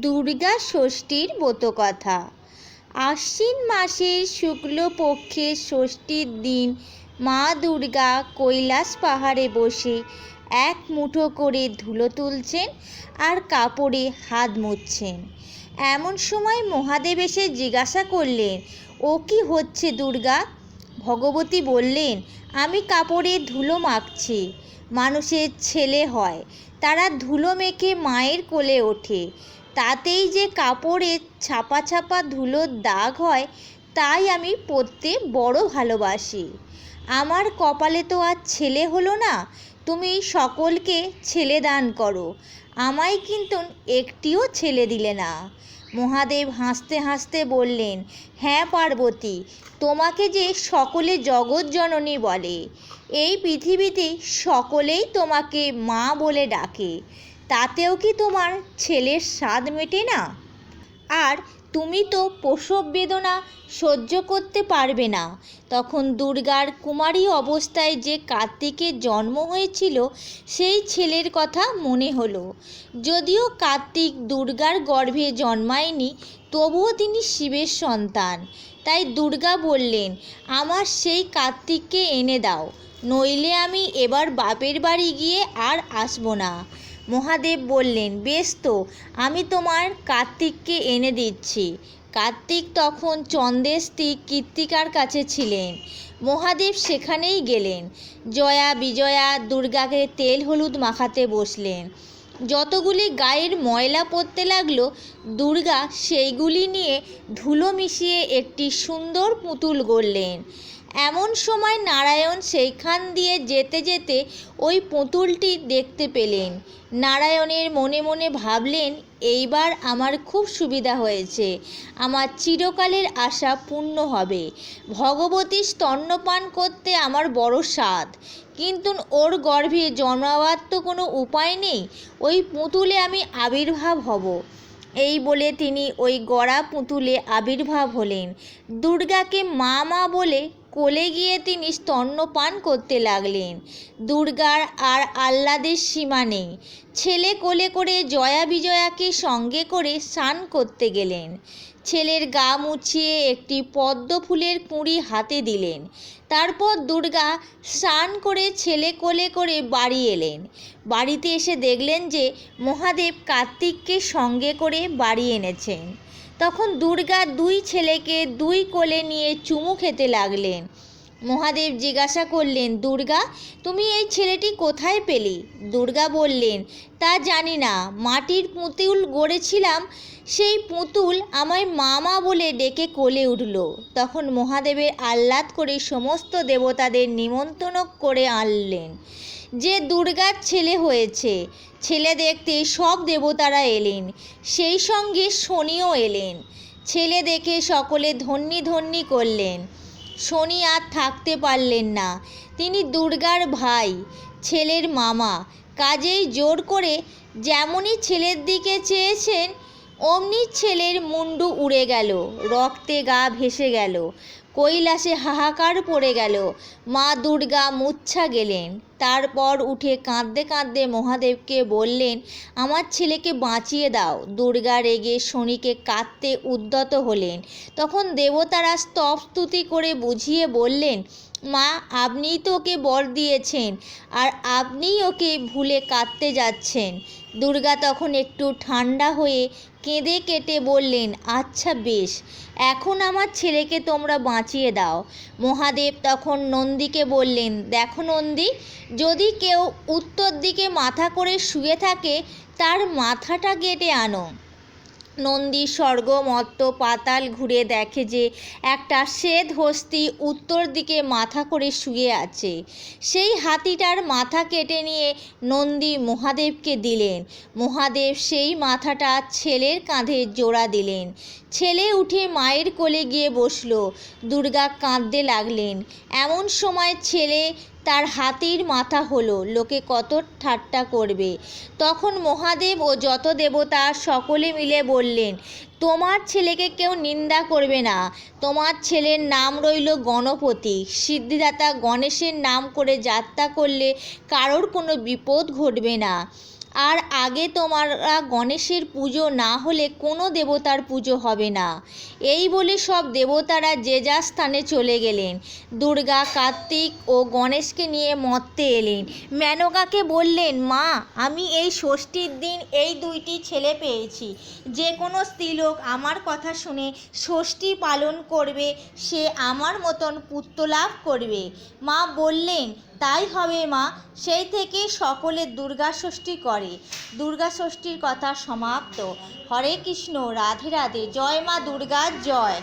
দুর্গা ষষ্ঠীর ব্রতকথা আশ্বিন মাসের শুক্লপক্ষের ষষ্ঠীর দিন মা দুর্গা কৈলাস পাহাড়ে বসে এক মুঠো করে ধুলো তুলছেন আর কাপড়ে হাত মুছছেন। এমন সময় মহাদেব এসে জিজ্ঞাসা করলেন, ও কি হচ্ছে দুর্গা? ভগবতী বললেন, আমি কাপড়ে ধুলো মাখছি, মানুষের ছেলে হয়, তারা ধুলো মেখে মায়ের কোলে ওঠে। তাতেই যে কাপড়ে ছাপা ছাপা ধুলোর দাগ হয়, তাই আমি পরতে বড় ভালোবাসি। আমার কপালে তো আর ছেলে হলো না, তুমি সকলকে ছেলে দান করো। আমায় কিন্তু একটিও ছেলে দিলে না। মহাদেব হাসতে হাসতে বললেন হ্যাঁ পার্বতী, তোমাকে যে সকলে জগৎ জননী বলে, এই পৃথিবীতে সকলেই তোমাকে মা বলে ডাকে। তাতেও কি তোমার ছেলের স্বাদ মেটে না? আর তুমি তো প্রসব বেদনা সহ্য করতে পারবে না। তখন দুর্গার কুমারী অবস্থায় যে কার্তিকের জন্ম হয়েছিল, সেই ছেলের কথা মনে হলো। যদিও কার্তিক দুর্গার গর্ভে জন্মায়নি, তবুও তিনি শিবের সন্তান। তাই দুর্গা বললেন, আমার সেই কার্তিককে এনে দাও, নইলে আমি এবার বাপের বাড়ি গিয়ে আর আসব না। মহাদেব বললেন, বেশ তো, আমি তোমার কার্তিককে এনে দিচ্ছি। কার্তিক তখন চন্দ্রের স্ত্রী কৃত্তিকার কাছে ছিলেন। মহাদেব সেখানেই গেলেন। জয়া, বিজয়া, দুর্গাকে তেল হলুদ মাখাতে বসলেন। যতগুলি গায়ের ময়লা পড়তে লাগল, দুর্গা সেইগুলি নিয়ে ধুলো মিশিয়ে একটি সুন্দর পুতুল গড়লেন। এমন সময় নারায়ণ সেইখান দিয়ে যেতে যেতে ওই পুতুলটি দেখতে পেলেন। নারায়ণের মনে মনে ভাবলেন, এইবার আমার খুব সুবিধা হয়েছে। আমার চিরকালের আশা পূর্ণ হবে। ভগবতী স্তন্যপান করতে আমার বড় স্বাদ। কিন্তু ওর গর্ভে জন্মাবার তো কোনো উপায় নেই। ওই পুতুলে আমি আবির্ভাব হব। এই বলে তিনি ওই গড়া পুতুলে আবির্ভাব হলেন। দুর্গাকে মা মা বলে কোলে গিয়ে তিনি স্তন্যপান করতে লাগলেন। দুর্গার আর আহ্লাদের সীমা নেই। ছেলে কোলে করে জয়া বিজয়াকে সঙ্গে করে স্নান করতে গেলেন। ছেলের গা মুছিয়ে একটি পদ্ম ফুলের কুঁড়ি হাতে দিলেন। তারপর দুর্গা স্নান করে ছেলে কোলে করে বাড়ি এলেন। বাড়িতে এসে দেখলেন যে মহাদেব কার্তিককে সঙ্গে করে বাড়ি এনেছেন। তখন দুর্গা দুই ছেলেকে দুই কোলে নিয়ে চুমু খেতে লাগলেন। মহাদেব জিজ্ঞাসা করলেন, দুর্গা, তুমি এই ছেলেটি কোথায় পেলি? দুর্গা বললেন, তা জানি না। মাটির পুতুল গড়েছিলাম, সেই পুতুল আমায় মামা বলে ডেকে কোলে উঠল। তখন মহাদেবের আহ্লাদ করে সমস্ত দেবতাদের নিমন্ত্রণ করে আনলেন। যে দুর্গার ছেলে হয়েছে। ছেলে দেখতে সব দেবতারা এলেন, সেই সঙ্গে শনিও এলেন। ছেলে দেখে সকলে ধন্যি ধন্যি করলেন। শনি আর থাকতে পারলেন না। তিনি দুর্গার ভাই, ছেলের মামা। কাজেই জোর করে যেমনই ছেলের দিকে চেয়েছেন, অমনি ছেলের মুন্ডু উড়ে গেল, রক্তে গা ভেসে গেল, কৈলাসে হাহাকার পড়ে গেল। মা দুর্গা মুচ্ছা গেলেন। তারপর উঠে কাঁদতে কাঁদতে মহাদেবকে বললেন, আমার ছেলেকে বাঁচিয়ে দাও। দুর্গা রেগে শনিকে কাঁদতে উদ্যত হলেন। তখন দেবতারা স্তব স্তুতি করে বুঝিয়ে বললেন, মা, আপনিই তো ওকে বর দিয়েছেন, আর আপনিই ওকে ভুলে কাঁদতে যাচ্ছেন। দুর্গা তখন একটু ঠান্ডা হয়ে কেঁদে কেটে বললেন আচ্ছা বেশ, এখন আমার ছেলেকে তোমরা বাঁচিয়ে দাও। মহাদেব তখন নন্দীকে বললেন, দেখো নন্দী যদি কেউ উত্তর দিকে মাথা করে শুয়ে থাকে, তার মাথাটা কেটে আনো। নন্দী স্বর্গ মত্ত পাতাল ঘুরে দেখে যে একটা শ্বেত হস্তি উত্তর দিকে মাথা করে শুয়ে আছে। সেই হাতিটার মাথা কেটে নিয়ে নন্দী মহাদেবকে দিলেন। মহাদেব সেই মাথাটা ছেলের কাঁধে জোড়া দিলেন। ছেলে উঠে মায়ের কোলে গিয়ে বসল। দুর্গা কাঁদতে লাগলেন। এমন সময় ছেলে তার হাতির মাথা হলো। লোকে কত ঠাট্টা করবে। তখন মহাদেব ও যত দেবতা সকলে মিলে বললেন, তোমার ছেলেকে কেউ নিন্দা করবে না। তোমার ছেলের নাম রইল গণপতি। সিদ্ধিদাতা গণেশের নাম করে যাত্রা করলে কারোর কোনো বিপদ ঘটবে না। আর আগে তোমরা গণেশের পুজো না হলে কোনো দেবতার পুজো হবে না। এই বলে সব দেবতারা যে যার স্থানে চলে গেলেন। দুর্গা, কার্তিক ও গণেশকে নিয়ে মর্তে এলেন। মেনকাকে বললেন, মা, আমি এই ষষ্ঠীর দিন এই দুইটি ছেলে পেয়েছি। যে কোনো স্ত্রীলোক আমার কথা শুনে ষষ্ঠী পালন করবে, সে আমার মতন পুত্র লাভ করবে। মা বললেন তাই হবে মা, সেই থেকে সকলে দুর্গা ষষ্ঠী করে। দুর্গা ষষ্ঠীর কথা সমাপ্ত। হরে কৃষ্ণ, রাধে রাধে, জয় মা দুর্গার জয়।